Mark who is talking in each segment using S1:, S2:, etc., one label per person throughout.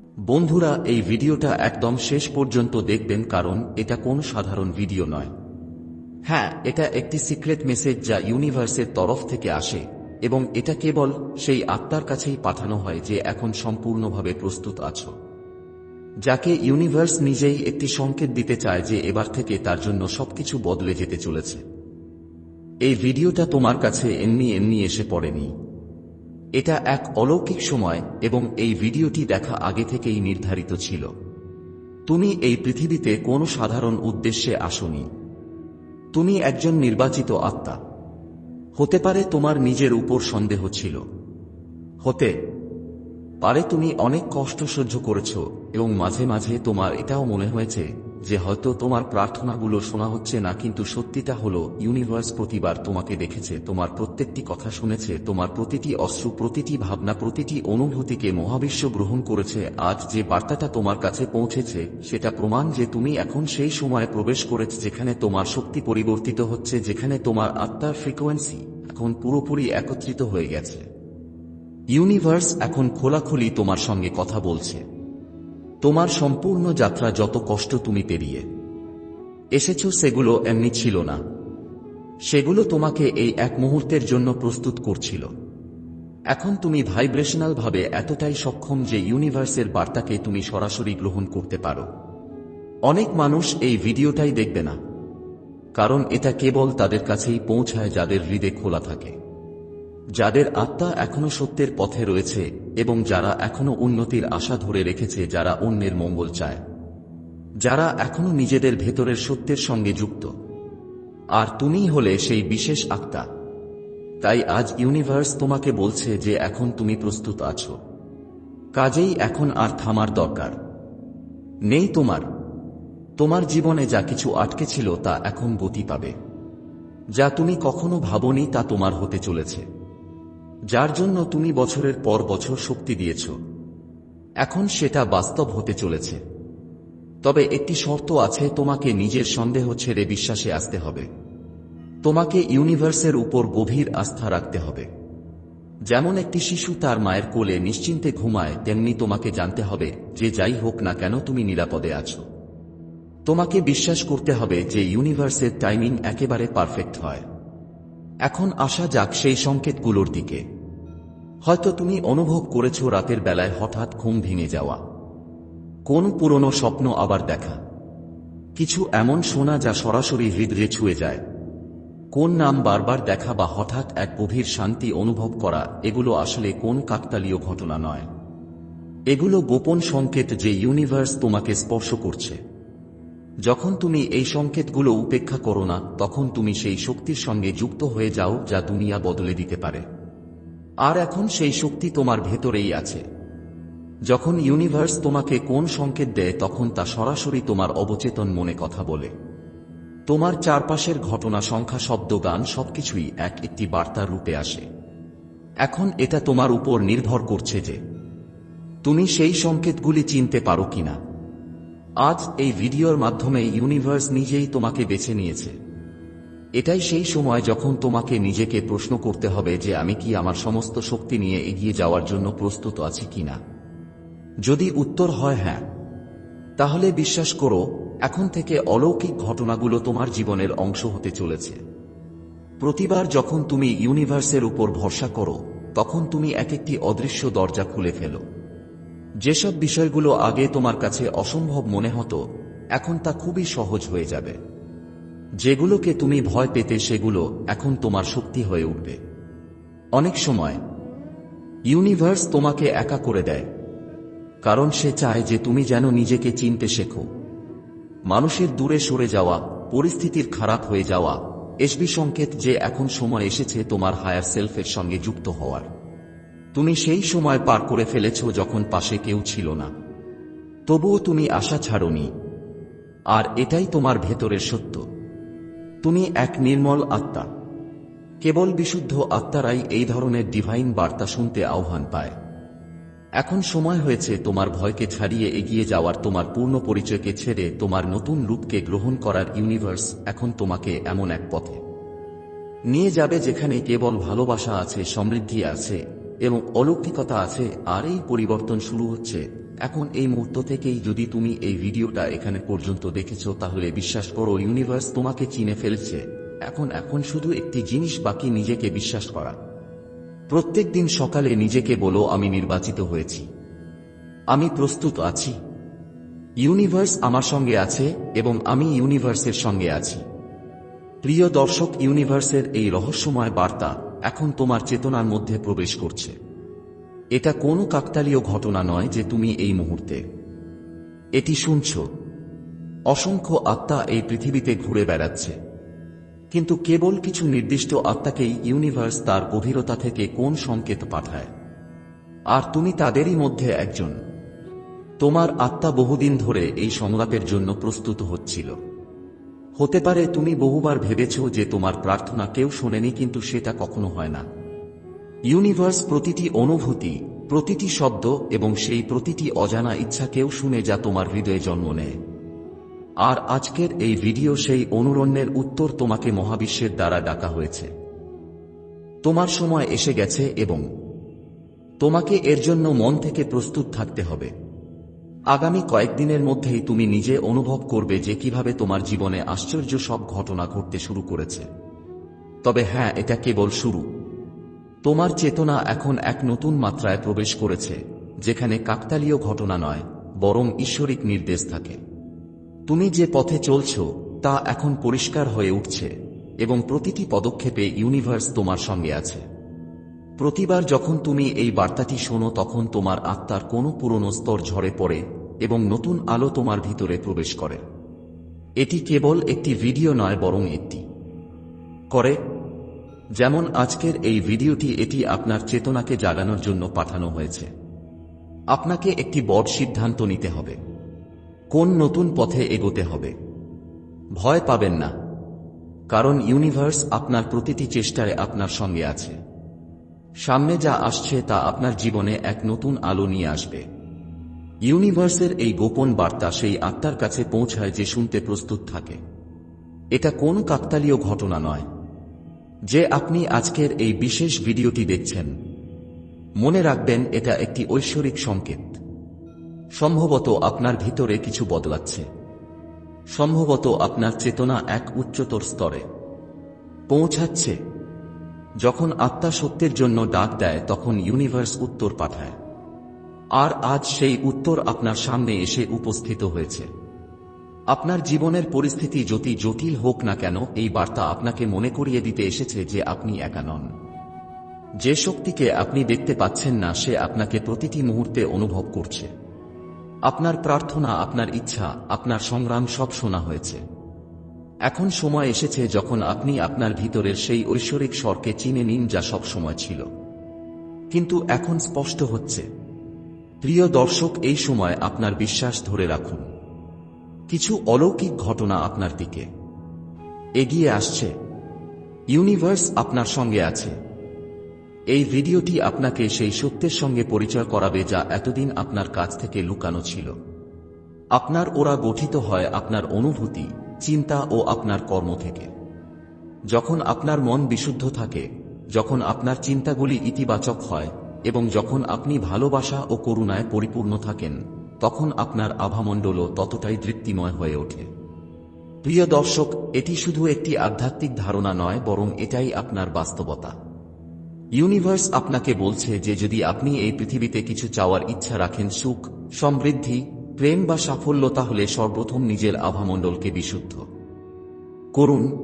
S1: বন্ধুরা, এই ভিডিওটা একদম শেষ পর্যন্ত দেখবেন কারণ এটা কোন সাধারণ ভিডিও নয়। হ্যাঁ এটা একটি সিক্রেট মেসেজ যা ইউনিভার্সের তরফ থেকে আসে এবং এটা কেবল সেই আত্মার কাছেই পাঠানো হয় যে এখন সম্পূর্ণভাবে প্রস্তুত আছো। যাকে ইউনিভার্স নিজেই একটি সংকেত দিতে চায় যে এবার থেকে তার জন্য সবকিছু বদলে যেতে চলেছে। এই ভিডিওটা তোমার কাছে এমনি এমনি এসে পড়েনি। এটা এক অলৌকিক সময় এবং এই ভিডিওটি দেখা আগে থেকেই নির্ধারিত ছিল। তুমি এই পৃথিবীতে কোনো সাধারণ উদ্দেশ্যে আসনি। তুমি একজন নির্বাচিত আত্মা। হতে পারে তোমার নিজের উপর সন্দেহ ছিল। হতে পারে তুমি অনেক কষ্ট সহ্য করেছ এবং মাঝে মাঝে তোমার এটাও মনে হয়েছে যে হয়তো তোমার প্রার্থনাগুলো শোনা হচ্ছে না, কিন্তু সত্যিটা হলো, ইউনিভার্স প্রতিবার তোমাকে দেখেছে, তোমার প্রত্যেকটি কথা শুনেছে, তোমার প্রতিটি অশ্রু, প্রতিটি ভাবনা, প্রতিটি অনুভূতিকে মহাবিশ্ব গ্রহণ করেছে, আজ যে বার্তাটা তোমার কাছে পৌঁছেছে, সেটা প্রমাণ যে তুমি এখন সেই সময়ে প্রবেশ করেছ যেখানে তোমার শক্তি পরিবর্তিত হচ্ছে, যেখানে তোমার আত্মার ফ্রিকোয়েন্সি এখন পুরোপুরি একত্রিত হয়ে গেছে। ইউনিভার্স এখন খোলাখুলি তোমার সঙ্গে কথা বলছে। তোমার সম্পূর্ণ যাত্রা যত কষ্ট তুমি পেরিয়ে। এসেছ সেগুলো এমনি ছিল না। সেগুলো তোমাকে এই এক মুহূর্তের জন্য প্রস্তুত করছিল। এখন তুমি ভাইব্রেশনাল ভাবে এতটাই সক্ষম যে ইউনিভার্সের বার্তাকে তুমি সরাসরি গ্রহণ করতে পারো। অনেক মানুষ এই ভিডিওটাই দেখবে না। কারণ এটা কেবল তাদের কাছেই পৌঁছায় যাদের হৃদয় খোলা থাকে। যাদের আত্মা এখনও সত্যের পথে রয়েছে এবং যারা এখনও উন্নতির আশা ধরে রেখেছে যারা অন্যের মঙ্গল চায়। যারা এখনও নিজেদের ভেতরের সত্যের সঙ্গে যুক্ত। আর তুমি হলে সেই বিশেষ আত্মা। তাই আজ ইউনিভার্স তোমাকে বলছে যে এখন তুমি প্রস্তুত আছো। কাজেই এখন আর থামার দরকার। নেই তোমার। তোমার জীবনে যা কিছু আটকে ছিল তা এখন গতি পাবে। যা তুমি কখনো ভাবনি তা তোমার হতে চলেছে। যার জন্য তুমি বছরের পর বছর শক্তি দিয়েছ। এখন সেটা বাস্তব হতে চলেছে। তবে একটি শর্ত আছে, তোমাকে নিজের সন্দেহ ছেড়ে বিশ্বাসে আসতে হবে। তোমাকে ইউনিভার্সের উপর গভীর আস্থা রাখতে হবে। যেমন একটি শিশু তার মায়ের কোলে নিশ্চিন্তে ঘুমায়, তেমনি তোমাকে জানতে হবে যে যাই হোক না কেন তুমি নিরাপদে আছো। তোমাকে বিশ্বাস করতে হবে যে ইউনিভার্সের টাইমিং একেবারে পারফেক্ট হয়। এখন আসা যাক সেই সংকেতগুলোর দিকে। হয়তো তুমি অনুভব করেছ রাতের বেলায় হঠাৎ ঘুম ভেঙে যাওয়া। কোন পুরনো স্বপ্ন আবার দেখা। কিছু এমন শোনা যা সরাসরি হৃদয়ে ছুঁয়ে যায়। কোন নাম বারবার দেখা বা হঠাৎ এক গভীর শান্তি অনুভব করা, এগুলো আসলে কোন কাকতালীয় ঘটনা নয়। এগুলো গোপন সংকেত যে ইউনিভার্স তোমাকে স্পর্শ করছে। যখন তুমি এই সংকেতগুলো উপেক্ষা করো না, তখন তুমি সেই শক্তির সঙ্গে যুক্ত হয়ে যাও যা দুনিয়া বদলে দিতে পারে। আর এখন সেই শক্তি তোমার ভেতরেই আছে। যখন ইউনিভার্স তোমাকে কোন সংকেত দেয়, তখন তা সরাসরি তোমার অবচেতন মনে কথা বলে। তোমার চারপাশের ঘটনা, সংখ্যা, শব্দ, গান, সবকিছুই এক একটি বার্তার রূপে আসে। এখন এটা তোমার উপর নির্ভর করছে যে তুমি সেই সংকেতগুলি চিনতে পারো কিনা। আজ এই ভিডিওর মাধ্যমে ইউনিভার্স নিজেই তোমাকে বেছে নিয়েছে। এটাই সেই সময় যখন তোমাকে নিজেকে প্রশ্ন করতে হবে যে আমি কি আমার সমস্ত শক্তি নিয়ে এগিয়ে যাওয়ার জন্য প্রস্তুত আছি কিনা। যদি উত্তর হয় হ্যাঁ তাহলে বিশ্বাস করো, এখন থেকে অলৌকিক ঘটনাগুলো তোমার জীবনের অংশ হতে চলেছে। প্রতিবার যখন তুমি ইউনিভার্সের উপর ভরসা করো, তখন তুমি এক একটি অদৃশ্য দরজা খুলে ফেলো। যেসব বিষয়গুলো আগে তোমার কাছে অসম্ভব মনে হতো, এখন তা খুবই সহজ হয়ে যাবে। যেগুলোকে তুমি ভয় পেতে সেগুলো এখন তোমার শক্তি হয়ে উঠবে। অনেক সময় ইউনিভার্স তোমাকে একা করে দেয়, কারণ সে চায় যে তুমি যেন নিজেকে চিনতে শেখো। মানুষের দূরে সরে যাওয়া, পরিস্থিতির খারাপ হয়ে যাওয়া এসবি সংকেত যে এখন সময় এসেছে তোমার হায়ার সেলফের সঙ্গে যুক্ত হওয়ার। তুমি সেই সময় পার করে ফেলেছ যখন পাশে কেউ ছিল না। তবুও তুমি আশা ছাড়নি। আর এটাই তোমার ভেতরের সত্য। তুমি এক নির্মল আত্মা। কেবল বিশুদ্ধ আত্মারাই এই ধরনের ডিভাইন বার্তা শুনতে আহ্বান পায়। এখন সময় হয়েছে তোমার ভয়কে ছাড়িয়ে এগিয়ে যাওয়ার, তোমার পূর্ণ পরিচয়কে ছেড়ে তোমার নতুন রূপকে গ্রহণ করার ইউনিভার্স এখন তোমাকে এমন এক পথে। নিয়ে যাবে যেখানে কেবল ভালোবাসা আছে, সমৃদ্ধি আছে এবং অলৌকিকতা আছে, আর এই পরিবর্তন শুরু হচ্ছে এখন এই মুহূর্ত থেকেই যদি তুমি এই ভিডিওটা এখানে পর্যন্ত দেখেছ, তাহলে বিশ্বাস করো ইউনিভার্স তোমাকে চিনে ফেলছে। এখন এখন শুধু একটি জিনিস বাকি নিজেকে বিশ্বাস করা। প্রত্যেক দিন সকালে নিজেকে বলো, আমি নির্বাচিত হয়েছি। আমি প্রস্তুত আছি। ইউনিভার্স আমার সঙ্গে আছে এবং আমি ইউনিভার্সের সঙ্গে আছি। প্রিয় দর্শক ইউনিভার্সের এই রহস্যময় বার্তা এখন তোমার চেতনার মধ্যে প্রবেশ করছে। এটা কোনো কাকতালীয় ঘটনা নয় যে তুমি এই মুহূর্তে। এটি শুনছ। অসংখ্য আত্মা এই পৃথিবীতে ঘুরে বেড়াচ্ছে। কিন্তু কেবল কিছু নির্দিষ্ট আত্মাকেই ইউনিভার্স তার গভীরতা থেকে কোন সংকেত পাঠায়। আর তুমি তাদেরই মধ্যে একজন। তোমার আত্মা বহুদিন ধরে এই সংলাপের জন্য প্রস্তুত হচ্ছিল। হতে পারে তুমি বহুবার ভেবেছ যে তোমার প্রার্থনা কেউ শোনেনি, কিন্তু সেটা কখনো হয় না। ইউনিভার্স প্রতিটি অনুভূতি, প্রতিটি শব্দ এবং সেই প্রতিটি অজানা ইচ্ছা কেউ শুনে যা তোমার হৃদয়ে জন্ম নেয়। আর আজকের এই ভিডিও সেই অনুরণ্যের উত্তর তোমাকে মহাবিশ্বের দ্বারা ডাকা হয়েছে। তোমার সময় এসে গেছে এবং তোমাকে এর জন্য মন থেকে প্রস্তুত থাকতে হবে। আগামী কয়েকদিনের মধ্যেই তুমি নিজে অনুভব করবে যে কীভাবে তোমার জীবনে আশ্চর্য সব ঘটনা ঘটতে শুরু করেছে। তবে হ্যাঁ এটা কেবল শুরু। তোমার চেতনা এখন এক নতুন মাত্রায় প্রবেশ করেছে, যেখানে কাকতালীয় ঘটনা নয়, বরং ঈশ্বরিক নির্দেশ থাকে। তুমি যে পথে চলছ, তা এখন পরিষ্কার হয়ে উঠছে, এবং প্রতিটি পদক্ষেপে ইউনিভার্স তোমার সঙ্গে আছে। প্রতিবার যখন তুমি এই বার্তাটি শোনো, তখন তোমার আত্মার কোনো পুরনো স্তর ঝরে পড়ে, এবং নতুন আলো তোমার ভিতরে প্রবেশ করে। এটি কেবল একটি ভিডিও নয়, বরং একটি। করে যেমন আজকের এই ভিডিওটি এটি আপনার চেতনাকে জাগানোর জন্য পাঠানো হয়েছে। আপনাকে একটি বড় সিদ্ধান্ত নিতে হবে। কোন নতুন পথে এগোতে হবে? ভয় পাবেন না। কারণ ইউনিভার্স আপনার প্রতিটি চেষ্টায় আপনার সঙ্গে আছে। সামনে যা আসছে তা আপনার জীবনে এক নতুন আলো নিয়ে আসবে। ইউনিভার্সের এই গোপন বার্তা সেই আত্মার কাছে পৌঁছায় যে শুনতে প্রস্তুত থাকে। এটা কোন কাকতালীয় ঘটনা নয়। যে আপনি আজকের এই বিশেষ ভিডিওটি দেখছেন, মনে রাখবেন এটা একটি ঐশ্বরিক সংকেত। সম্ভবত আপনার ভিতরে কিছু বদলাচ্ছে। সম্ভবত আপনার চেতনা এক উচ্চতর স্তরে পৌঁছাচ্ছে। যখন আত্মা সত্যের জন্য ডাক দেয়, তখন ইউনিভার্স উত্তর পাঠায়। আর আজ সেই উত্তর আপনার সামনে এসে উপস্থিত হয়েছে। আপনার জীবনের পরিস্থিতি যতি জটিল হোক না কেন, এই বার্তা আপনাকে মনে করিয়ে দিতে এসেছে যে আপনি একা নন। যে শক্তিকে আপনি দেখতে পাচ্ছেন না, সে আপনাকে প্রতিটি মুহূর্তে অনুভব করছে। আপনার প্রার্থনা, আপনার ইচ্ছা, আপনার সংগ্রাম সব শোনা হয়েছে। এখন সময় এসেছে যখন আপনি আপনার ভিতরের সেই ঐশ্বরিক স্বরকে চিনে নিন যা সব সময় ছিল। কিন্তু এখন স্পষ্ট হচ্ছে। প্রিয় দর্শক, এই সময় আপনার বিশ্বাস ধরে রাখুন। কিছু অলৌকিক ঘটনা আপনার দিকে। এগিয়ে আসছে। ইউনিভার্স আপনার সঙ্গে আছে। এই ভিডিওটি আপনাকে সেই সত্যের সঙ্গে পরিচয় করাবে যা এতদিন আপনার কাছ থেকে লুকানো ছিল। আপনার ওরা গঠিত হয় আপনার অনুভূতি, চিন্তা ও আপনার কর্ম থেকে। যখন আপনার মন বিশুদ্ধ থাকে, যখন আপনার চিন্তাগুলি ইতিবাচক হয়, এবং যখন আপনি ভালোবাসা ও করুণায় পরিপূর্ণ থাকেন তখন আপনার আভামণ্ডলও ততটাই দৃপ্তিময় হয়ে ওঠে। প্রিয় দর্শক, এটি শুধু একটি আধ্যাত্মিক ধারণা নয়, বরং এটাই আপনার বাস্তবতা। ইউনিভার্স আপনাকে বলছে যে যদি আপনি এই পৃথিবীতে কিছু চাওয়ার ইচ্ছা রাখেন, সুখ, সমৃদ্ধি, প্রেম বা সাফল্য, তাহলে সর্বপ্রথম নিজের আভামণ্ডলকে বিশুদ্ধ। করুন।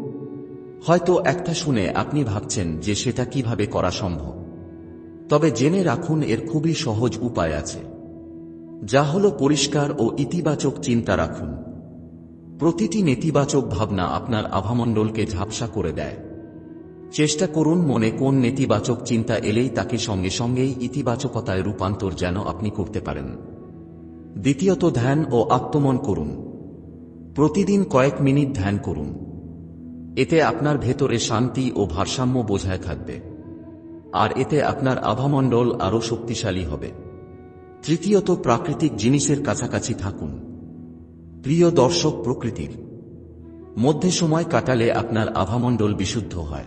S1: হয়তো একটা শুনে আপনি ভাবছেন যে সেটা কীভাবে করা সম্ভব। তবে জেনে রাখুন, এর খুবই সহজ উপায় আছে। যা হল পরিষ্কার ও ইতিবাচক চিন্তা রাখুন। প্রতিটি নেতিবাচক ভাবনা আপনার আভামণ্ডলকে ঝাপসা করে দেয়। চেষ্টা করুন মনে কোন নেতিবাচক চিন্তা এলেই তাকে সঙ্গে সঙ্গেই ইতিবাচকতায় রূপান্তর যেন আপনি করতে পারেন। দ্বিতীয়ত ধ্যান ও আত্মমন করুন। প্রতিদিন কয়েক মিনিট ধ্যান করুন। এতে আপনার ভেতরে শান্তি ও ভারসাম্য বোঝায় থাকবে। আর এতে আপনার আভামণ্ডল আরও শক্তিশালী হবে। তৃতীয়ত প্রাকৃতিক জিনিসের কাছাকাছি থাকুন। প্রিয় দর্শক প্রকৃতির, মধ্যে সময় কাটালে আপনার আভামণ্ডল বিশুদ্ধ হয়।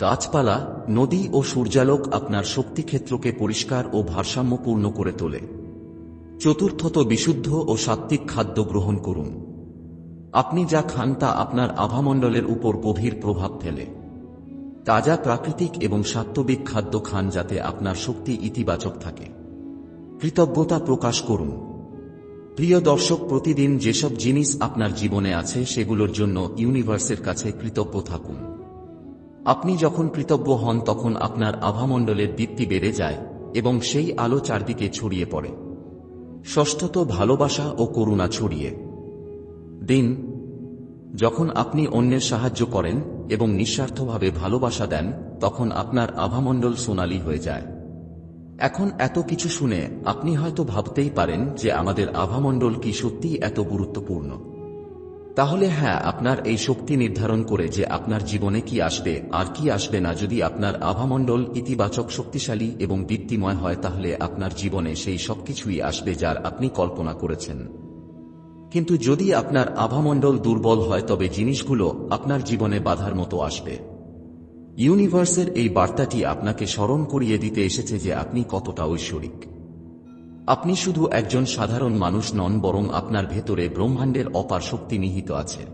S1: গাছপালা, নদী ও সূর্যালোক আপনার শক্তিক্ষেত্রকে পরিষ্কার ও ভারসাম্যপূর্ণ করে তোলে। চতুর্থত বিশুদ্ধ ও সাত্ত্বিক খাদ্য গ্রহণ করুন। আপনি যা খান তা আপনার আভামণ্ডলের উপর গভীর প্রভাব ফেলে। তাজা প্রাকৃতিক এবং সাত্ত্বিক খাদ্য খান যাতে আপনার শক্তি ইতিবাচক থাকে। কৃতজ্ঞতা প্রকাশ করুন। প্রিয় দর্শক, প্রতিদিন যেসব জিনিস আপনার জীবনে আছে, সেগুলোর জন্য ইউনিভার্সের কাছে কৃতজ্ঞ থাকুন। আপনি যখন কৃতজ্ঞ হন, তখন আপনার আভামণ্ডলের দীপ্তি বেড়ে যায় এবং সেই আলো চারদিকে ছড়িয়ে পড়ে। ষষ্ঠত, ভালোবাসা ও করুণা ছড়িয়ে। দিন, যখন আপনি অন্যের সাহায্য করেন এবং নিঃস্বার্থভাবে ভালোবাসা দেন, তখন আপনার আভামণ্ডল সোনালি হয়ে যায়। এখন এত কিছু শুনে আপনি হয়তো ভাবতেই পারেন যে আমাদের আভামণ্ডল কি সত্যিই এত গুরুত্বপূর্ণ। তাহলে হ্যাঁ আপনার এই শক্তি নির্ধারণ করে যে আপনার জীবনে কি আসবে, আর কি আসবে না যদি আপনার আভামণ্ডল ইতিবাচক শক্তিশালী এবং দীপ্তিময় হয়, তাহলে আপনার জীবনে সেই সবকিছুই আসবে যার আপনি কল্পনা করেছেন। কিন্তু যদি আপনার আভামণ্ডল দুর্বল হয়, তবে জিনিসগুলো আপনার জীবনে বাধার মতো আসবে। ইউনিভার্সের এই বার্তাটি আপনাকে স্মরণ করিয়ে দিতে এসেছে যে আপনি কতটা ঐশ্বরিক। আপনি শুধু একজন সাধারণ মানুষ নন, বরং আপনার ভেতরে ব্রহ্মাণ্ডের অপার শক্তি নিহিত আছে।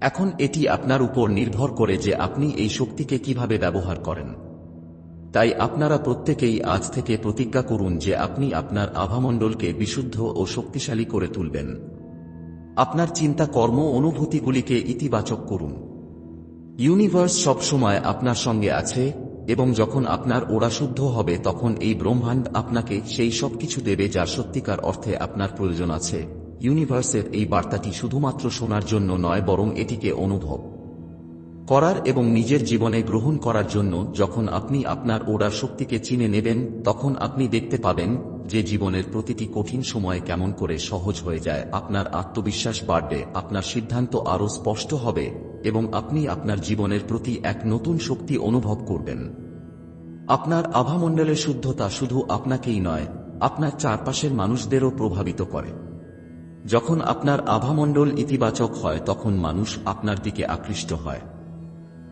S1: এখন এটি আপনার উপর নির্ভর করে যে আপনি এই শক্তিকে কীভাবে ব্যবহার করেন। তাই আপনারা প্রত্যেকেই আজ থেকে প্রতিজ্ঞা করুন যে আপনি আপনার আভামণ্ডলকে বিশুদ্ধ ও শক্তিশালী করে তুলবেন। আপনার চিন্তা কর্ম অনুভূতিগুলিকে ইতিবাচক করুন। ইউনিভার্স সবসময় আপনার সঙ্গে আছে, এবং যখন আপনার ওরা শুদ্ধ হবে তখন এই ব্রহ্মাণ্ড আপনাকে সেই সব কিছু দেবে যার সত্যিকার অর্থে আপনার প্রয়োজন আছে। ইউনিভার্সের এই বার্তাটি শুধুমাত্র শোনার জন্য নয়, বরং এটিকে অনুভব করার এবং নিজের জীবনে গ্রহণ করার জন্য যখন আপনি আপনার ওরা শক্তিকে চিনে নেবেন, তখন আপনি দেখতে পাবেন যে জীবনের প্রতিটি কঠিন সময় কেমন করে সহজ হয়ে যায়, আপনার আত্মবিশ্বাস বাড়বে, আপনার সিদ্ধান্ত আরও স্পষ্ট হবে, এবং আপনি আপনার জীবনের প্রতি এক নতুন শক্তি অনুভব করবেন। আপনার আভামণ্ডলের শুদ্ধতা শুধু আপনাকেই নয়, আপনার চারপাশের মানুষদেরও প্রভাবিত করে। যখন আপনার আভামণ্ডল ইতিবাচক হয়, তখন মানুষ আপনার দিকে আকৃষ্ট হয়।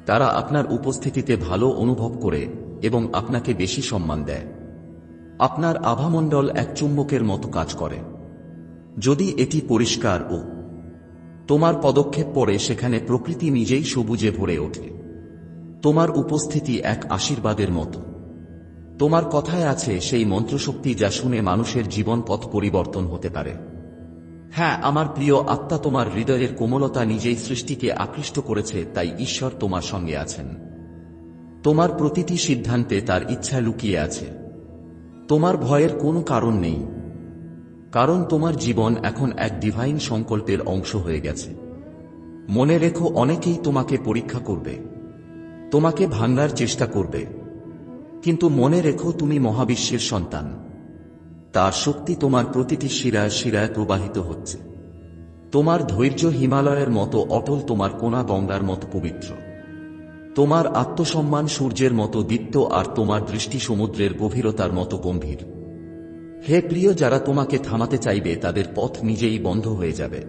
S1: তারা আপনার উপস্থিতিতে ভালো অনুভব করে এবং আপনাকে বেশি সম্মান দেয়। আপনার আভামণ্ডল এক চুম্বকের মতো কাজ করে। যদি এটি পরিষ্কার ও তোমার পদক্ষেপ পরে সেখানে প্রকৃতি নিজেই সবুজে ভরে ওঠে। তোমার উপস্থিতি এক আশীর্বাদের মতো। তোমার কথায় আছে সেই মন্ত্রশক্তি যা শুনে মানুষের জীবন পথ পরিবর্তন হতে পারে। হ্যাঁ আমার প্রিয় আত্মা তোমার হৃদয়ের কোমলতা নিজেই সৃষ্টিকে আকৃষ্ট করেছে, তাই ঈশ্বর তোমার সঙ্গে আছেন। তোমার প্রতিটি সিদ্ধান্তে তার ইচ্ছা লুকিয়ে আছে। তোমার ভয়ের কোনো কারণ নেই। কারণ তোমার জীবন এখন এক ডিভাইন সংকল্পের অংশ হয়ে গেছে। মনে রেখো অনেকেই তোমাকে পরীক্ষা করবে। তোমাকে ভাঙার চেষ্টা করবে। কিন্তু মনে রেখো তুমি মহাবিশ্বের সন্তান। তার শক্তি তোমার প্রতিটি শিরায় শিরায় প্রবাহিত হচ্ছে। তোমার ধৈর্য হিমালয়ের মতো অটল তোমার কোনা গঙ্গার মতো পবিত্র। তোমার আত্মসম্মান সূর্যের মতো দীপ্ত আর তোমার দৃষ্টি সমুদ্রের গভীরতার মতো গম্ভীর। হে প্রিয়, যারা তোমাকে থামাতে চাইবে, তাদের পথ নিজেই বন্ধ হয়ে যাবে।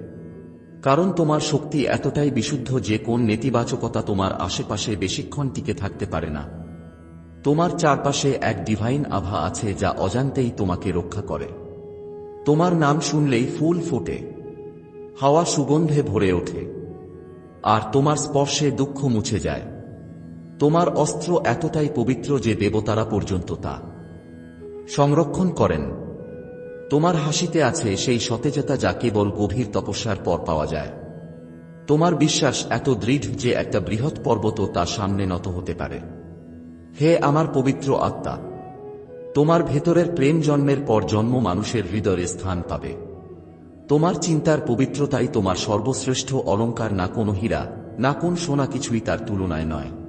S1: কারণ তোমার শক্তি এতটাই বিশুদ্ধ যে কোন নেতিবাচকতা তোমার আশেপাশে বেশিক্ষণ টিকে থাকতে পারে না। তোমার চারপাশে এক ডিভাইন আভা আছে যা অজান্তেই তোমাকে রক্ষা করে। তোমার নাম শুনলেই ফুল ফোটে। হাওয়া সুগন্ধে ভরে ওঠে। আর তোমার স্পর্শে দুঃখ মুছে যায়। তোমার অস্ত্র এতটাই পবিত্র যে দেবতারা পর্যন্ত তা সংরক্ষণ করেন। তোমার হাসিতে আছে সেই সতেজতা যা কেবল গভীর তপস্যার পর পাওয়া যায়। তোমার বিশ্বাস এত দৃঢ় যে একটা বৃহৎ পর্বত তার সামনে নত হতে পারে। হে আমার পবিত্র আত্মা, তোমার ভেতরের প্রেম জন্মের পর জন্ম মানুষের হৃদয়ে স্থান পাবে। তোমার চিন্তার পবিত্রতাই তোমার সর্বশ্রেষ্ঠ অলঙ্কার না কোনো হীরা, না কোন সোনা কিছুই তার তুলনায় নয়।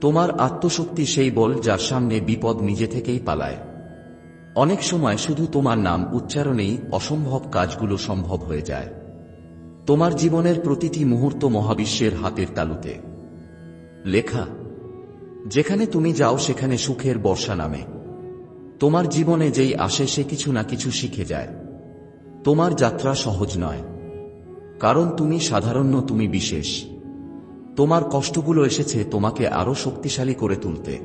S1: তোমার আত্মশক্তি সেই বল যার সামনে বিপদ নিজে থেকেই পালায়। অনেক সময় শুধু তোমার নাম উচ্চারণেই অসম্ভব কাজগুলো সম্ভব হয়ে যায়। তোমার জীবনের প্রতিটি মুহূর্ত মহাবিশ্বের হাতের তালুতে। লেখা, যেখানে তুমি যাও সেখানে সুখের বর্ষা নামে। তোমার জীবনে যেই আসে সে কিছু না কিছু শিখে যায়। তোমার যাত্রা সহজ নয়। কারণ তুমি সাধারণ, তুমি বিশেষ। তোমার কষ্টগুলো এসেছে তোমাকে আরও শক্তিশালী করে তুলতে।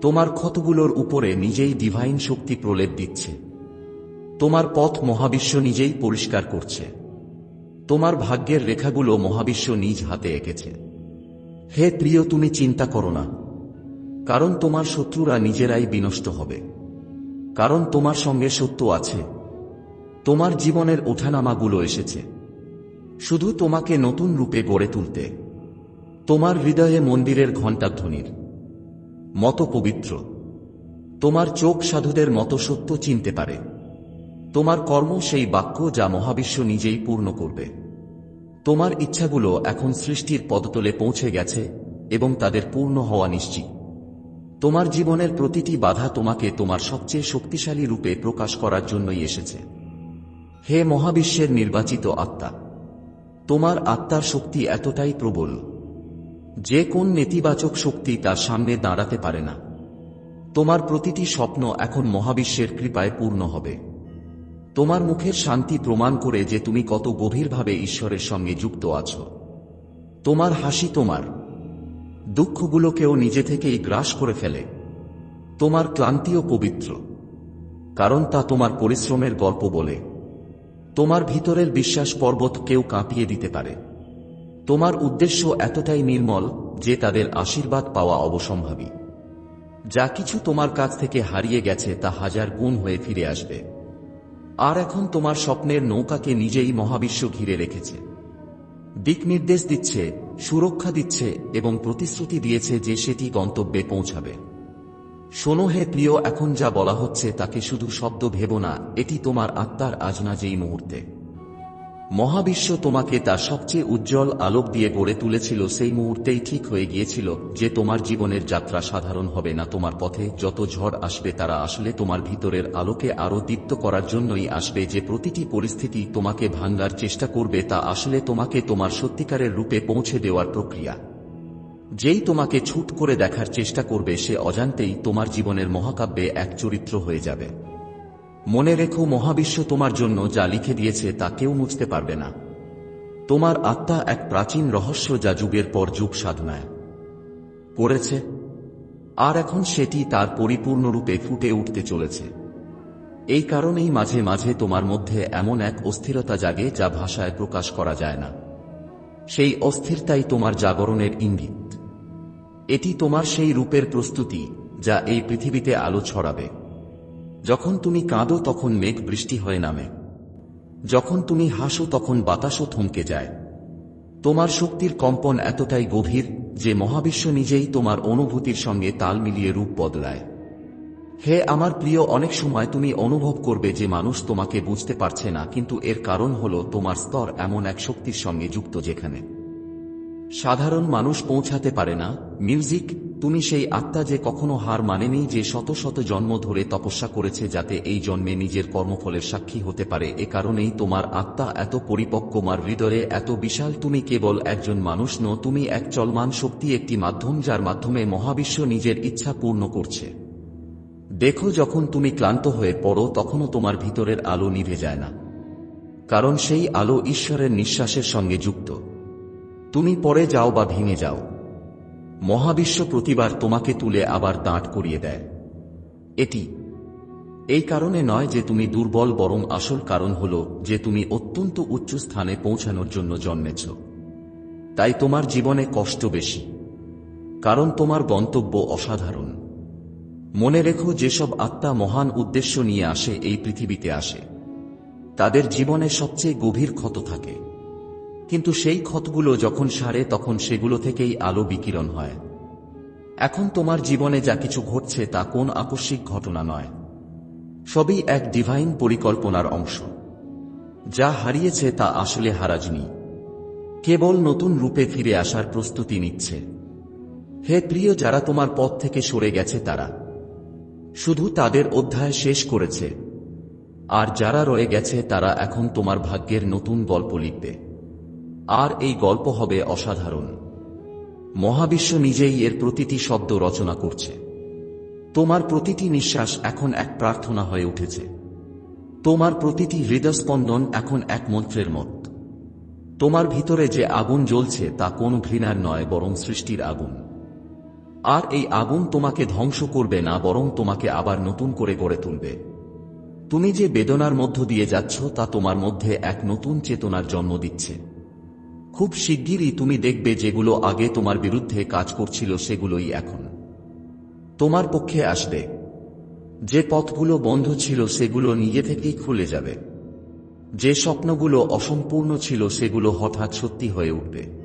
S1: তোমার ক্ষতগুলোর উপরে নিজেই ডিভাইন শক্তি প্রলেপ দিচ্ছে। তোমার পথ মহাবিশ্ব নিজেই পরিষ্কার করছে। তোমার ভাগ্যের রেখাগুলো মহাবিশ্ব নিজ হাতে এঁকেছে। হে প্রিয়, তুমি চিন্তা করো না। কারণ তোমার শত্রুরা নিজেরাই বিনষ্ট হবে। কারণ তোমার সঙ্গে সত্য আছে। তোমার জীবনের ওঠানামাগুলো এসেছে। শুধু তোমাকে নতুন রূপে গড়ে তুলতে। তোমার হৃদয়ে মন্দিরের ঘণ্টাধ্বনির মতো পবিত্র। তোমার চোখ সাধুদের মতো সত্য চিনতে পারে। তোমার কর্ম সেই বাক্য যা মহাবিশ্ব নিজেই পূর্ণ করবে। তোমার ইচ্ছাগুলো এখন সৃষ্টির পদতলে পৌঁছে গেছে এবং তাদের পূর্ণ হওয়া নিশ্চিত। তোমার জীবনের প্রতিটি বাধা তোমাকে তোমার সবচেয়ে শক্তিশালী রূপে প্রকাশ করার জন্যই এসেছে। হে মহাবিশ্বের নির্বাচিত আত্মা, তোমার আত্মার শক্তি এতটাই প্রবল যে কোন নেতিবাচক শক্তি তার সামনে দাঁড়াতে পারে না। তোমার প্রতিটি স্বপ্ন এখন মহাবিশ্বের কৃপায় পূর্ণ হবে। তোমার মুখের শান্তি প্রমাণ করে যে তুমি কত গভীরভাবে ঈশ্বরের সঙ্গে যুক্ত আছো। তোমার হাসি তোমার। দুঃখগুলোকেও নিজে থেকেই গ্রাস করে ফেলে। তোমার ক্লান্তিও পবিত্র। কারণ তা তোমার পরিশ্রমের গল্প বলে। তোমার ভিতরের বিশ্বাস পর্বত কেউ কাঁপিয়ে দিতে পারে। তোমার উদ্দেশ্য এতটাই নির্মল যে তাদের আশীর্বাদ পাওয়া অবসম্ভাবী। যা কিছু তোমার কাছ থেকে হারিয়ে গেছে তা হাজার গুণ হয়ে ফিরে আসবে। আর এখন তোমার স্বপ্নের নৌকাকে নিজেই মহাবিশ্ব ঘিরে রেখেছে। দিক নির্দেশ দিচ্ছে, সুরক্ষা দিচ্ছে এবং প্রতিশ্রুতি দিয়েছে যে সেটি গন্তব্যে পৌঁছাবে। শোনো হে প্রিয়, এখন যা বলা হচ্ছে তাকে শুধু শব্দ ভেব না, এটি তোমার আত্মার আজনা যেই মুহূর্তে। মহাবিশ্ব তোমাকে তা সবচেয়ে উজ্জ্বল আলোক দিয়ে গড়ে তুলেছিল, সেই মুহূর্তেই ঠিক হয়ে গিয়েছিল যে তোমার জীবনের যাত্রা সাধারণ হবে না, তোমার পথে যত ঝড় আসবে তারা আসলে তোমার ভিতরের আলোকে আরও দীপ্ত করার জন্যই আসবে, যে প্রতিটি পরিস্থিতি তোমাকে ভাঙ্গার চেষ্টা করবে তা আসলে তোমাকে তোমার সত্যিকারের রূপে পৌঁছে দেওয়ার প্রক্রিয়া। যেই তোমাকে ছুট করে দেখার চেষ্টা করবে, সে অজান্তেই তোমার জীবনের মহাকাব্যে এক চরিত্র হয়ে যাবে। মনে রেখো মহাবিশ্ব তোমার জন্য যা লিখে দিয়েছে তা কেউ মুছতে পারবে না। তোমার আত্মা এক প্রাচীন রহস্য যা যুগের পর যুগ সাধনায়। করেছে আর এখন সেটি তার পরিপূর্ণরূপে ফুটে উঠতে চলেছে। এই কারণেই মাঝে মাঝে তোমার মধ্যে এমন এক অস্থিরতা জাগে যা ভাষায় প্রকাশ করা যায় না। সেই অস্থিরতাই তোমার জাগরণের ইঙ্গিত। এটি তোমার সেই রূপের প্রস্তুতি যা এই পৃথিবীতে আলো ছড়াবে। যখন তুমি কাঁদো তখন মেঘ বৃষ্টি হয়ে নামে। যখন তুমি হাসো তখন বাতাসও থমকে যায়। তোমার শক্তির কম্পন এতটাই গভীর যে মহাবিশ্ব নিজেই তোমার অনুভূতির সঙ্গে তাল মিলিয়ে রূপ বদলায়। হে আমার প্রিয়, অনেক সময় তুমি অনুভব করবে যে মানুষ তোমাকে বুঝতে পারছে না, কিন্তু এর কারণ হল তোমার স্তর এমন এক শক্তির সঙ্গে যুক্ত যেখানে। সাধারণ মানুষ পৌঁছাতে পারে না। মিউজিক, তুমি সেই আত্মা যে কখনো হার মানেনি, যে শত শত জন্ম ধরে তপস্যা করেছে যাতে এই জন্মে নিজের কর্মফলের সাক্ষী হতে পারে। এ কারণেই তোমার আত্মা এত পরিপক্ক, মার হৃদয়ে এত বিশাল। তুমি কেবল একজন মানুষ ন তুমি এক চলমান শক্তি, একটি মাধ্যম যার মাধ্যমে মহাবিশ্ব নিজের ইচ্ছা পূর্ণ করছে। দেখো যখন তুমি ক্লান্ত হয়ে পড়ো, তখনও তোমার ভিতরের আলো নিভে যায় না। কারণ সেই আলো ঈশ্বরের নিঃশ্বাসের সঙ্গে যুক্ত। তুমি পরে যাও বা ভেঙে যাও। মহাবিশ্ব প্রতিবার তোমাকে তুলে আবার দাঁট করিয়ে দেয়। এটি। এই কারণে নয় যে তুমি দুর্বল, বরং আসল কারণ হল যে তুমি অত্যন্ত উচ্চ স্থানে পৌঁছানোর জন্য জন্মেছ। তাই তোমার জীবনে কষ্ট বেশি, কারণ তোমার গন্তব্য অসাধারণ। মনে রেখো যেসব আত্মা মহান উদ্দেশ্য নিয়ে আসে, এই পৃথিবীতে আসে। তাদের জীবনে সবচেয়ে গভীর ক্ষত থাকে। কিন্তু সেই ক্ষতগুলো যখন সারে, তখন সেগুলো থেকেই আলো বিকিরণ হয়। এখন তোমার জীবনে যা কিছু ঘটছে, তা কোন আকস্মিক ঘটনা নয়। সবই এক ডিভাইন পরিকল্পনার অংশ। যা হারিয়েছে, তা আসলে হারাজনি। কেবল নতুন রূপে ফিরে আসার প্রস্তুতি নিচ্ছে। হে প্রিয়, যারা তোমার পথ থেকে সরে গেছে, তারা। শুধু তাদের অধ্যায় শেষ করেছে। আর যারা রয়ে গেছে, তারা এখন তোমার ভাগ্যের নতুন গল্প লিখবে। আর এই গল্প হবে অসাধারণ। মহাবিশ্ব নিজেই এর প্রতিটি শব্দ রচনা করছে। তোমার প্রতিটি নিঃশ্বাস এখন এক প্রার্থনা হয়ে উঠেছে। তোমার প্রতিটি হৃদস্পন্দন এখন এক মন্ত্রের মত। তোমার ভিতরে যে আগুন জ্বলছে তা কোন ঘৃণার নয়, বরং সৃষ্টির আগুন। আর এই আগুন তোমাকে ধ্বংস করবে না, বরং তোমাকে আবার নতুন করে গড়ে তুলবে। তুমি যে বেদনার মধ্য দিয়ে যাচ্ছ, তা তোমার মধ্যে এক নতুন চেতনার জন্ম দিচ্ছে। খুব শিগগিরই তুমি দেখবে যেগুলো আগে তোমার বিরুদ্ধে কাজ করছিল সেগুলোই এখন। তোমার পক্ষে আসবে। যে পথগুলো বন্ধ ছিল সেগুলো নিজে থেকেই খুলে যাবে। যে স্বপ্নগুলো অসম্পূর্ণ ছিল সেগুলো হঠাৎ সত্যি হয়ে উঠবে।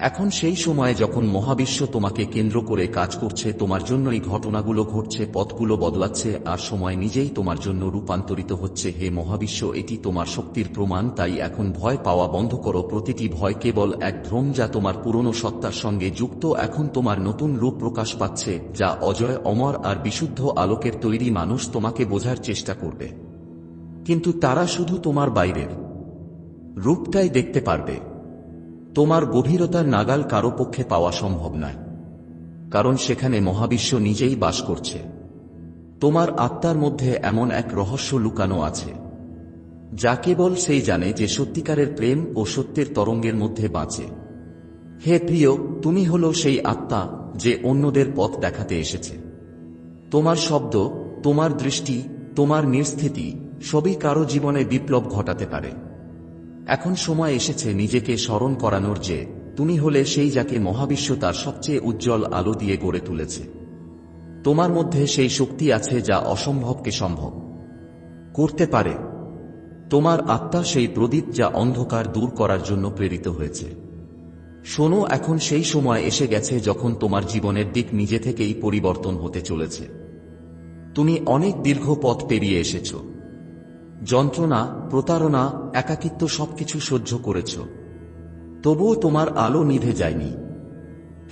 S1: এখন সেই সময় যখন মহাবিশ্ব তোমাকে কেন্দ্র করে কাজ করছে, তোমার জন্য এই ঘটনাগুলো ঘটছে, পথগুলো বদলাচ্ছে, আর সময় নিজেই তোমার জন্য রূপান্তরিত হচ্ছে। হে মহাবিশ্ব, এটি তোমার শক্তির প্রমাণ, তাই এখন ভয় পাওয়া বন্ধ করো। প্রতিটি ভয় কেবল এক ভ্রম যা তোমার পুরনো সত্তার সঙ্গে যুক্ত, এখন তোমার নতুন রূপ প্রকাশ পাচ্ছে, যা অজয়, অমর আর বিশুদ্ধ আলোকের তৈরি মানুষ তোমাকে বোঝার চেষ্টা করবে। কিন্তু তারা শুধু তোমার বাইরের রূপটাই দেখতে পারবে। তোমার গভীরতার নাগাল কারও পক্ষে পাওয়া সম্ভব নয়, কারণ সেখানে মহাবিশ্ব নিজেই বাস করছে। তোমার আত্মার মধ্যে এমন এক রহস্য লুকানো আছে, যা কেবল সেই জানে যে সত্যিকারের প্রেম ও সত্যের তরঙ্গের মধ্যে বাঁচে। হে প্রিয়, তুমি হল সেই আত্মা যে অন্যদের পথ দেখাতে এসেছে। তোমার শব্দ, তোমার দৃষ্টি, তোমার নির্স্থিতি সবই কারও জীবনে বিপ্লব ঘটাতে পারে। এখন সময় এসেছে নিজেকে স্মরণ করানোর যে, তুমি হলে সেই যাকে মহাবিশ্ব তার সবচেয়ে উজ্জ্বল আলো দিয়ে গড়ে তুলেছে। তোমার মধ্যে সেই শক্তি আছে যা অসম্ভবকে সম্ভব। করতে পারে। তোমার আত্মা সেই প্রদীপ যা অন্ধকার দূর করার জন্য প্রেরিত হয়েছে। শোনো, এখন সেই সময় এসে গেছে যখন তোমার জীবনের দিক নিজে থেকেই পরিবর্তন হতে চলেছে। তুমি অনেক দীর্ঘ পথ পেরিয়ে এসেছ। যন্ত্রণা, প্রতারণা, একাকিত্ব সবকিছু সহ্য করেছ। তবুও তোমার আলো নিভে যায়নি।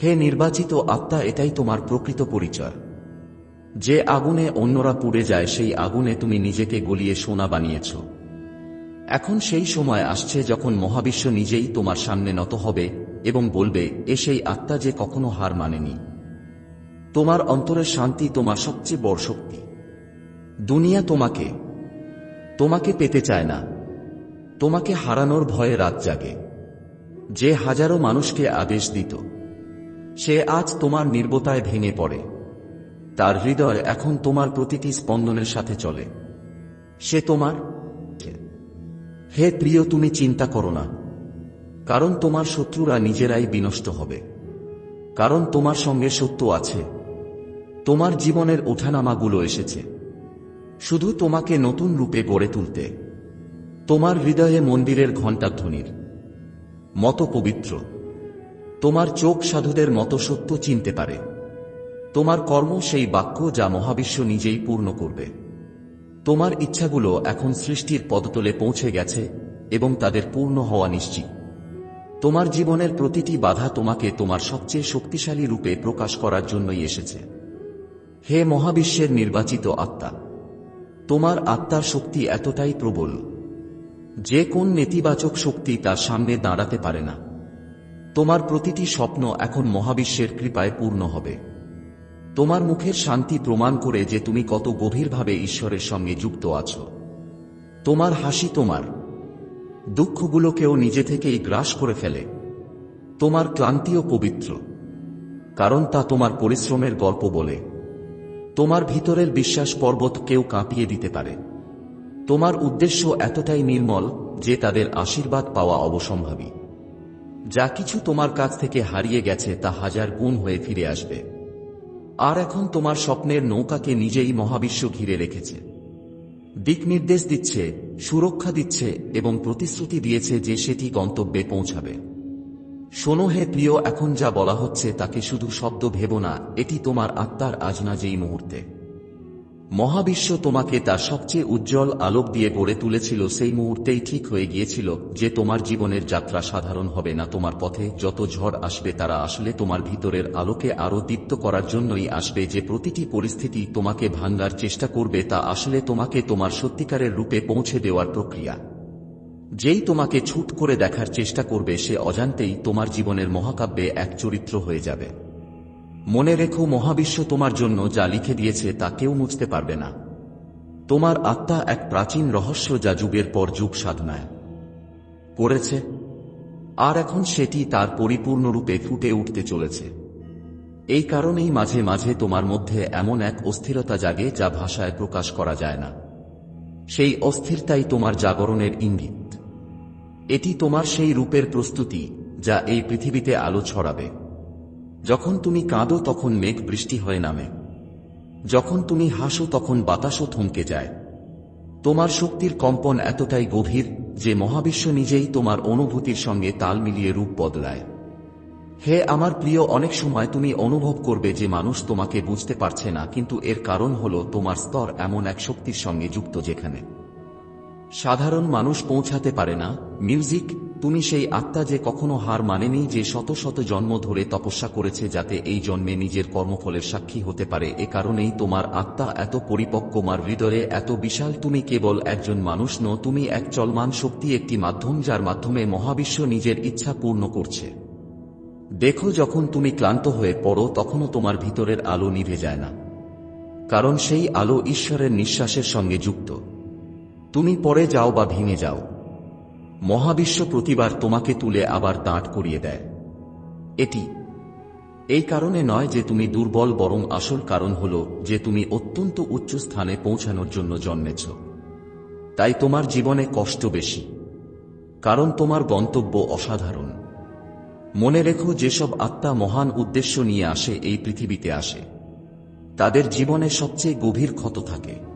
S1: হে নির্বাচিত আত্মা, এটাই তোমার প্রকৃত পরিচয়। যে আগুনে অন্যরা পুড়ে যায়, সেই আগুনে তুমি নিজেকে গলিয়ে সোনা বানিয়েছ। এখন সেই সময় আসছে যখন মহাবিশ্ব নিজেই তোমার সামনে নত হবে এবং বলবে, এ সেই আত্মা যে কখনো হার মানেনি। তোমার অন্তরের শান্তি তোমার সবচেয়ে বড় শক্তি। দুনিয়া তোমাকে তোমাকে পেতে চায় না। তোমাকে হারানোর ভয়ে রাত জাগে। যে হাজারো মানুষকে আদেশ দিত, সে আজ তোমার নির্বতায় ভেঙে পড়ে। তার হৃদয় এখন তোমার প্রতিটি স্পন্দনের সাথে চলে। সে তোমার হে প্রিয়, তুমি চিন্তা করো না। কারণ তোমার শত্রুরা নিজেরাই বিনষ্ট হবে। কারণ তোমার সঙ্গে সত্য আছে। তোমার জীবনের ওঠানামাগুলো এসেছে। শুধু তোমাকে নতুন রূপে গড়ে তুলতে। তোমার হৃদয়ে মন্দিরের ঘণ্টাধ্বনির মতো পবিত্র। তোমার চোখ সাধুদের মতো সত্য চিনতে পারে। তোমার কর্ম সেই বাক্য যা মহাবিশ্ব নিজেই পূর্ণ করবে। তোমার ইচ্ছাগুলো এখন সৃষ্টির পদতলে পৌঁছে গেছে এবং তাদের পূর্ণ হওয়া নিশ্চিত। তোমার জীবনের প্রতিটি বাধা তোমাকে তোমার সবচেয়ে শক্তিশালী রূপে প্রকাশ করার জন্যই এসেছে। হে মহাবিশ্বের নির্বাচিত আত্মা! তোমার আত্মার শক্তি এতটাই প্রবল, যে কোন নেতিবাচক শক্তি তার সামনে দাঁড়াতে পারে না। তোমার প্রতিটি স্বপ্ন এখন মহাবিশ্বের কৃপায় পূর্ণ হবে। তোমার মুখের শান্তি প্রমাণ করে যে তুমি কত গভীরভাবে ঈশ্বরের সঙ্গে যুক্ত আছো। তোমার হাসি তোমার। দুঃখগুলোকেও নিজে থেকেই গ্রাস করে ফেলে। তোমার ক্লান্তিও পবিত্র, কারণ তা তোমার পরিশ্রমের গল্প বলে। তোমার ভিতরের বিশ্বাস পর্বত কেউ কাঁপিয়ে দিতে পারে। তোমার উদ্দেশ্য এতটাই নির্মল যে তাদের আশীর্বাদ পাওয়া অবসম্ভাবী। যা কিছু তোমার কাছ থেকে হারিয়ে গেছে তা হাজার গুণ হয়ে ফিরে আসবে। আর এখন তোমার স্বপ্নের নৌকাকে নিজেই মহাবিশ্ব ঘিরে রেখেছে। দিক নির্দেশ দিচ্ছে, সুরক্ষা দিচ্ছে এবং প্রতিশ্রুতি দিয়েছে যে সেটি গন্তব্যে পৌঁছাবে। শোনো হে প্রিয়, এখন যা বলা হচ্ছে তাকে শুধু শব্দ ভেব না, এটি তোমার আত্মার আজ আজনা যেই মুহূর্তে। মহাবিশ্ব তোমাকে তার সবচেয়ে উজ্জ্বল আলোক দিয়ে গড়ে তুলেছিল, সেই মুহূর্তেই ঠিক হয়ে গিয়েছিল যে তোমার জীবনের যাত্রা সাধারণ হবে না, তোমার পথে যত ঝড় আসবে তারা আসলে তোমার ভিতরের আলোকে আরও দীপ্ত করার জন্যই আসবে, যে প্রতিটি পরিস্থিতি তোমাকে ভাঙ্গার চেষ্টা করবে তা আসলে তোমাকে তোমার সত্যিকারের রূপে পৌঁছে দেওয়ার প্রক্রিয়া। যেই তোমাকে ছুট করে দেখার চেষ্টা করবে সে অজান্তেই তোমার জীবনের মহাকাব্যে এক চরিত্র হয়ে যাবে। মনে রেখো মহাবিশ্ব তোমার জন্য যা লিখে দিয়েছে তা কেউ মুছতে পারবে না। তোমার আত্মা এক প্রাচীন রহস্য যা যুগের পর যুগ সাধনায়। করেছে, আর এখন সেটি তার পরিপূর্ণরূপে ফুটে উঠতে চলেছে। এই কারণেই মাঝে মাঝে তোমার মধ্যে এমন এক অস্থিরতা জাগে যা ভাষায় প্রকাশ করা যায় না। সেই অস্থিরতাই তোমার জাগরণের ইঙ্গিত। এটি তোমার সেই রূপের প্রস্তুতি, যা এই পৃথিবীতে আলো ছড়াবে। যখন তুমি কাঁদো তখন মেঘ বৃষ্টি হয়ে নামে। যখন তুমি হাসো তখন বাতাসও থমকে যায়। তোমার শক্তির কম্পন এতটাই গভীর, যে মহাবিশ্ব নিজেই তোমার অনুভূতির সঙ্গে তাল মিলিয়ে রূপ বদলায়। হে আমার প্রিয়, অনেক সময় তুমি অনুভব করবে যে মানুষ তোমাকে বুঝতে পারছে না, কিন্তু এর কারণ হল তোমার স্তর এমন এক শক্তির সঙ্গে যুক্ত যেখানে। সাধারণ মানুষ পৌঁছাতে পারে না। মিউজিক, তুমি সেই আত্মা যে কখনো হার মানেনি, যে শত শত জন্ম ধরে তপস্যা করেছে যাতে এই জন্মে নিজের কর্মফলের সাক্ষী হতে পারে। এ কারণেই তোমার আত্মা এত পরিপক্ক, মার হৃদয়ে এত বিশাল। তুমি কেবল একজন মানুষ ন তুমি এক চলমান শক্তি, একটি মাধ্যম যার মাধ্যমে মহাবিশ্ব নিজের ইচ্ছা পূর্ণ করছে। দেখো যখন তুমি ক্লান্ত হয়ে পড়ো, তখনও তোমার ভিতরের আলো নিভে যায় না। কারণ সেই আলো ঈশ্বরের নিঃশ্বাসের সঙ্গে যুক্ত। তুমি পরে যাও বা ভেঙে যাও। মহাবিশ্ব প্রতিবার তোমাকে তুলে আবার দাঁড় করিয়ে দেয়। এটি। এই কারণে নয় যে তুমি দুর্বল বরং আসল কারণ হল যে তুমি অত্যন্ত উচ্চ স্থানে পৌঁছানোর জন্য জন্মেছ। তাই তোমার জীবনে কষ্ট বেশি। কারণ তোমার গন্তব্য অসাধারণ। মনে রেখো যেসব আত্মা মহান উদ্দেশ্য নিয়ে আসে এই পৃথিবীতে আসে। তাদের জীবনে সবচেয়ে গভীর ক্ষত থাকে।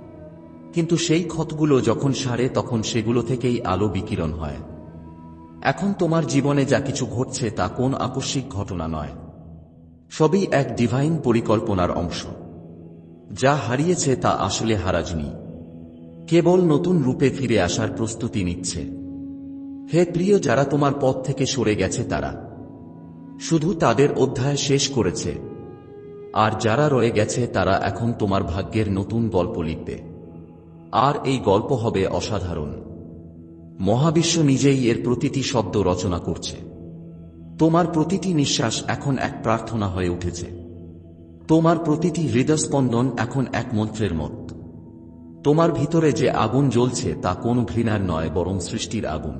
S1: কিন্তু সেই ক্ষতগুলো যখন সারে, তখন সেগুলো থেকেই আলো বিকিরণ হয়। এখন তোমার জীবনে যা কিছু ঘটছে তা কোন আকস্মিক ঘটনা নয়। সবই এক ডিভাইন পরিকল্পনার অংশ। যা হারিয়েছে তা আসলে হারাজনি। কেবল নতুন রূপে ফিরে আসার প্রস্তুতি নিচ্ছে। হে প্রিয়, যারা তোমার পথ থেকে সরে গেছে তারা। শুধু তাদের অধ্যায় শেষ করেছে। আর যারা রয়ে গেছে তারা এখন তোমার ভাগ্যের নতুন গল্প লিখবে। আর এই গল্প হবে অসাধারণ। মহাবিশ্ব নিজেই এর প্রতিটি শব্দ রচনা করছে। তোমার প্রতিটি নিঃশ্বাস এখন এক প্রার্থনা হয়ে উঠেছে। তোমার প্রতিটি হৃদস্পন্দন এখন এক মন্ত্রের মত। তোমার ভিতরে যে আগুন জ্বলছে তা কোনো ঘৃণার নয়, বরং সৃষ্টির আগুন।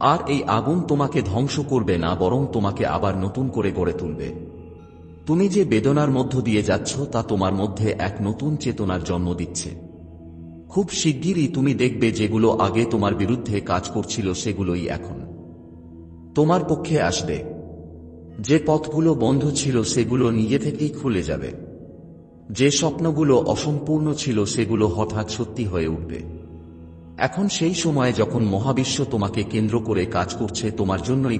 S1: আর এই আগুন তোমাকে ধ্বংস করবে না, বরং তোমাকে আবার নতুন করে গড়ে তুলবে। তুমি যে বেদনার মধ্য দিয়ে যাচ্ছ তা তোমার মধ্যে এক নতুন চেতনার জন্ম দিচ্ছে। খুব শিগগিরই তুমি দেখবে যেগুলো আগে তোমার বিরুদ্ধে কাজ করছিল সেগুলোই এখন। তোমার পক্ষে আসবে। যে পথগুলো বন্ধ ছিল সেগুলো নিজে থেকেই খুলে যাবে। যে স্বপ্নগুলো অসম্পূর্ণ ছিল সেগুলো হঠাৎ সত্যি হয়ে উঠবে। এখন সেই সময় যখন মহাবিশ্ব তোমাকে কেন্দ্র করে কাজ করছে, তোমার জন্যই